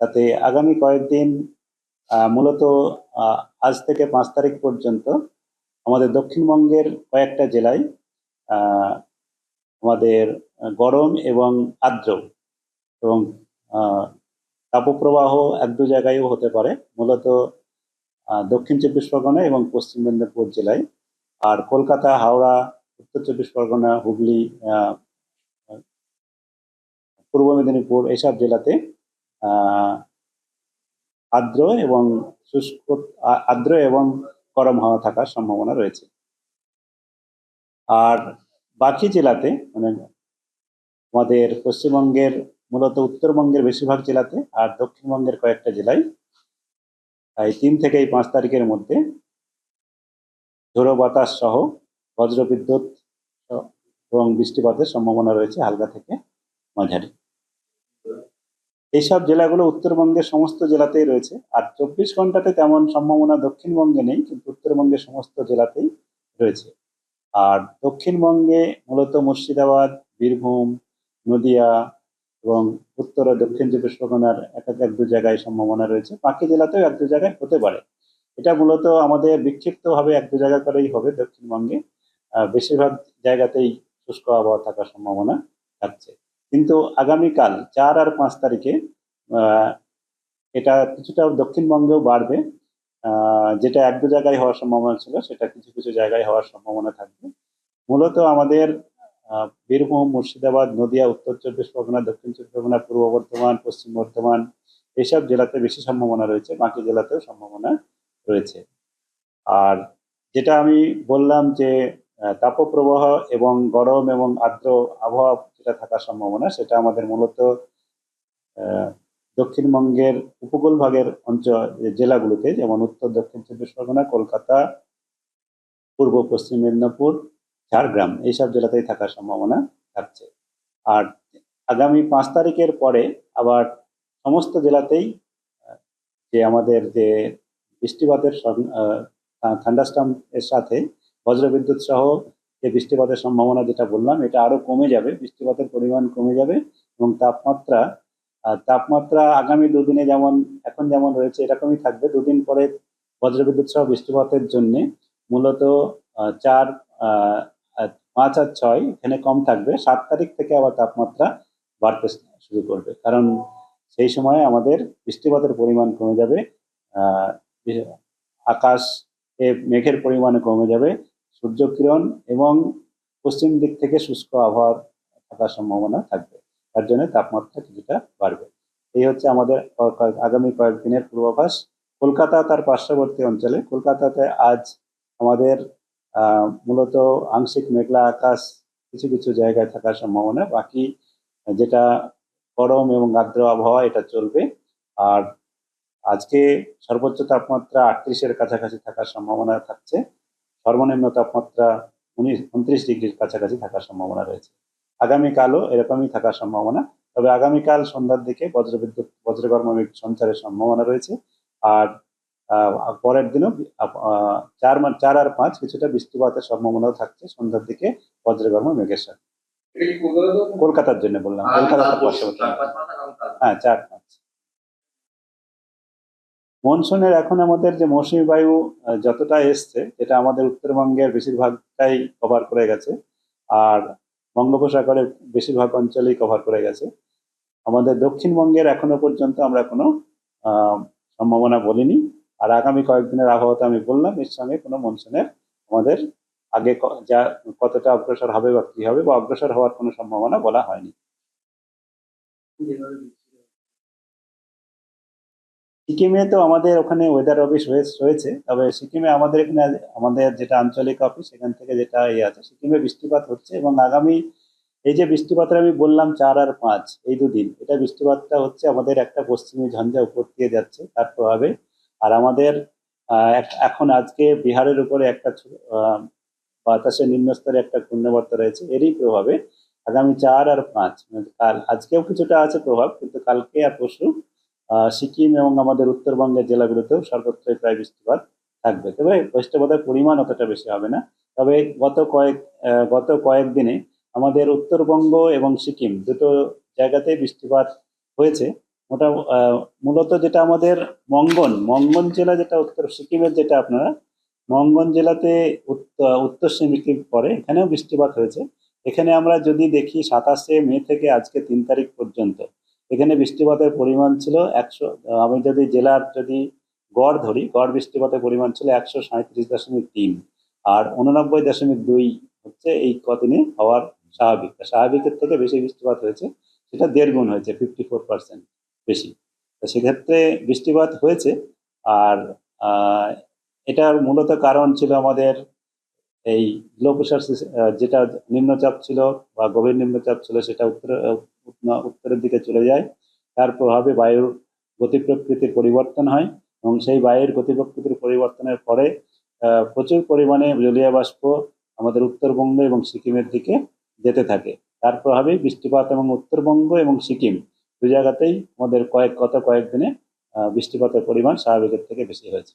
তাতে আগামী কয়েকদিন মূলত আজ থেকে পাঁচ তারিখ পর্যন্ত আমাদের দক্ষিণবঙ্গের কয়েকটা জেলায় আমাদের গরম এবং আর্দ্র এবং তাপপ্রবাহ এক দু জায়গায়ও হতে পারে। মূলত দক্ষিণ চব্বিশ পরগনা এবং পশ্চিম মেদিনীপুর জেলায়। আর কলকাতা, হাওড়া, উত্তর চব্বিশ পরগনা, হুগলি পূর্ব মেদিনীপুর এইসব জেলাতে আর্দ্র এবং শুষ্ক আর্দ্র এবং গরম হাওয়া থাকার সম্ভাবনা রয়েছে। আর বাকি জেলাতে মানে আমাদের পশ্চিমবঙ্গের, মূলত উত্তরবঙ্গের বেশিরভাগ জেলাতে আর দক্ষিণবঙ্গের কয়েকটা জেলায় এই তিন থেকে এই পাঁচ তারিখের মধ্যে ঝোড়ো বাতাস সহ বজ্রবিদ্যুৎ এবং বৃষ্টিপাতের সম্ভাবনা রয়েছে হালকা থেকে মাঝারি। এইসব জেলাগুলো উত্তরবঙ্গের সমস্ত জেলাতেই রয়েছে। আর চব্বিশ ঘন্টাতে তেমন সম্ভাবনা দক্ষিণবঙ্গে নেই, কিন্তু উত্তরবঙ্গের সমস্ত জেলাতেই রয়েছে। আর দক্ষিণবঙ্গে মূলত মুর্শিদাবাদ, বীরভূম, নদিয়া এবং উত্তর ও দক্ষিণ চব্বিশ পরগনার এক এক দু জায়গায় সম্ভাবনা রয়েছে। বাকি জেলাতেও এক দু জায়গায় হতে পারে। এটা মূলত আমাদের বিক্ষিপ্তভাবে এক দু জায়গা করেই হবে দক্ষিণবঙ্গে। বেশিরভাগ জায়গাতেই শুষ্ক আবহাওয়া থাকার সম্ভাবনা থাকছে। কিন্তু আগামীকাল চার আর পাঁচ তারিখে এটা কিছুটা দক্ষিণবঙ্গেও বাড়বে যেটা এক দু জায়গায় হওয়ার সম্ভাবনা ছিল, সেটা কিছু কিছু জায়গায় হওয়ার সম্ভাবনা থাকবে। মূলত আমাদের বীরভূম, মুর্শিদাবাদ, নদিয়া, উত্তর চব্বিশ পরগনা, দক্ষিণ চব্বিশ পরগনা, পূর্ব বর্ধমান, পশ্চিম বর্ধমান এইসব জেলাতে বেশি সম্ভাবনা রয়েছে, বাকি জেলাতেও সম্ভাবনা রয়েছে। আর যেটা আমি বললাম যে তাপপ্রবাহ এবং গরম এবং আর্দ্র আবহাওয়া যেটা থাকার সম্ভাবনা, সেটা আমাদের মূলত দক্ষিণবঙ্গের উপকূল ভাগের অঞ্চল জেলাগুলোতে, যেমন উত্তর, দক্ষিণ চব্বিশ পরগনা, কলকাতা, পূর্ব, পশ্চিম মেদিনীপুর, ঝাড়গ্রাম, এইসব জেলাতেই থাকার সম্ভাবনা থাকছে। আর আগামী পাঁচ তারিখের পরে আবার সমস্ত জেলাতেই যে আমাদের যে বৃষ্টিপাতের থান্ডাস্টাম এর সাথে বজ্রবিদ্যুৎ সহ যে বৃষ্টিপাতের সম্ভাবনা যেটা বললাম, এটা আরও কমে যাবে, বৃষ্টিপাতের পরিমাণ কমে যাবে এবং তাপমাত্রা তাপমাত্রা আগামী দুদিনে যেমন, এখন যেমন রয়েছে এরকমই থাকবে। দুদিন পরে বজ্রবিদ্যুৎ সহ বৃষ্টিপাতের জন্য মূলত চার পাঁচ আর ছয় এখানে কম থাকবে। সাত তারিখ থেকে আবার তাপমাত্রা বাড়তে শুরু করবে। কারণ সেই সময় আমাদের বৃষ্টিপাতের পরিমাণ কমে যাবে আকাশ মেঘের পরিমাণ কমে যাবে। সূর্যকিরণ এবং পশ্চিম দিক থেকে শুষ্ক আবহাওয়ার থাকার সম্ভাবনা থাকবে। তার জন্য তাপমাত্রা কিছুটা বাড়বে। এই হচ্ছে আমাদের আগামী কয়েকদিনের পূর্বাভাস। কলকাতা তার পার্শ্ববর্তী অঞ্চলে। কলকাতাতে আজ আমাদের মূলত আংশিক মেঘলা আকাশ কিছু কিছু জায়গায় থাকার সম্ভাবনা। বাকি যেটা গরম এবং আর্দ্র আবহাওয়া, এটা চলবে। আর আজকে সর্বোচ্চ তাপমাত্রা আটত্রিশের কাছাকাছি থাকার সম্ভাবনা থাকছে। সর্বনিম্ন তাপমাত্রা উনিশ উনত্রিশ ডিগ্রির কাছাকাছি থাকার সম্ভাবনা রয়েছে। আগামীকালও এরকমই থাকার সম্ভাবনা তবে আগামীকাল সন্ধ্যার দিকে বজ্রবিদ্যুৎ বজ্রগর্ম মেঘ সঞ্চারের সম্ভাবনা রয়েছে। আর পরের দিনও চার চার আর পাঁচ কিছুটা বৃষ্টিপাতের সম্ভাবনাও থাকছে সন্ধ্যার দিকে বজ্রগর্ম মেঘের সাথে। কলকাতার জন্য বললাম? কলকাতার হ্যাঁ চার পাঁচ। মনসুনের এখন আমাদের যে মৌসুমী বায়ু যতটা এসছে, এটা আমাদের উত্তরবঙ্গের বেশিরভাগটাই কভার করে গেছে। আর বঙ্গোপসাগরের বেশিরভাগ অঞ্চলেই কভার করে গেছে। আমাদের দক্ষিণবঙ্গের এখনও পর্যন্ত আমরা কোনো সম্ভাবনা বলিনি। আর আগামী কয়েকদিনের আবহাওয়াতে আমি বললাম, এর সঙ্গে কোনো মনসুনের আমাদের আগে যা কতটা অগ্রসর হবে বা কী হবে, বা অগ্রসর হওয়ার কোনো সম্ভাবনা বলা হয়নি। সিকিমে তো আমাদের ওখানে ওয়েদার অফিস রয়েছে, তবে সিকিমে আমাদের এখানে আমাদের যেটা আঞ্চলিক অফিস সেখান থেকে যেটা ইয়ে আছে, সিকিমে বৃষ্টিপাত হচ্ছে এবং আগামী, এই যে বৃষ্টিপাতের আমি বললাম চার আর পাঁচ, এই দুদিন, এটা বৃষ্টিপাতটা হচ্ছে আমাদের একটা পশ্চিমী ঝঞ্ঝা উপর দিয়ে যাচ্ছে, তার প্রভাবে। আর আমাদের এখন আজকে বিহারের উপরে একটা বাতাসের নিম্নস্তরে একটা ঘূর্ণাবর্ত রয়েছে, এরই প্রভাবে আগামী চার আর পাঁচ, কাল, আজকেও কিছুটা আছে প্রভাব, কিন্তু কালকে আর পরশু সিকিম এবং আমাদের উত্তরবঙ্গের জেলাগুলোতেও সর্বত্রই প্রায় বৃষ্টিপাত থাকবে। তবে বৃষ্টিপাতের পরিমাণ অতটা বেশি হবে না। তবে গত কয়েক গত কয়েকদিনে আমাদের উত্তরবঙ্গ এবং সিকিম দুটো জায়গাতেই বৃষ্টিপাত হয়েছে। মোটা মূলত যেটা আমাদের মঙ্গন মঙ্গন জেলা যেটা উত্তর, সিকিমের যেটা আপনারা, মঙ্গন জেলাতে উত্ত- উত্তর সিকিম পরে এখানেও বৃষ্টিপাত হয়েছে। এখানে আমরা যদি দেখি সাতাশে মে থেকে আজকে তিন তারিখ পর্যন্ত এখানে বৃষ্টিপাতের পরিমাণ ছিল একশো আমি যদি জেলার যদি গড় ধরি, গড় বৃষ্টিপাতের পরিমাণ ছিল একশো সাঁত্রিশ দশমিক তিন। আর উননব্বই দশমিক দুই হচ্ছে এই কদিনে হওয়ার স্বাভাবিক। স্বাভাবিকের থেকে বেশি বৃষ্টিপাত হয়েছে, সেটা দেড় গুণ হয়েছে, ফিফটি ফোর পার্সেন্ট বেশি। তো সেক্ষেত্রে বৃষ্টিপাত হয়েছে, আর এটার মূলত কারণ ছিল আমাদের এই লো প্রেশার যেটা নিম্নচাপ ছিল বা গভীর নিম্নচাপ ছিল সেটা উত্তর উত্তর- উত্তরের দিকে চলে যায়। তার প্রভাবে বায়ুর গতি প্রকৃতির পরিবর্তন হয় এবং সেই বায়ুর গতি প্রকৃতির পরিবর্তনের পরে প্রচুর পরিমাণে জলীয় বাষ্প আমাদের উত্তরবঙ্গ এবং সিকিমের দিকে যেতে থাকে। তার প্রভাবে বৃষ্টিপাত এবং উত্তরবঙ্গ এবং সিকিম দু জায়গাতেই আমাদের কয়েক, গত কয়েকদিনে বৃষ্টিপাতের পরিমাণ স্বাভাবিকের থেকে বেশি হয়েছে।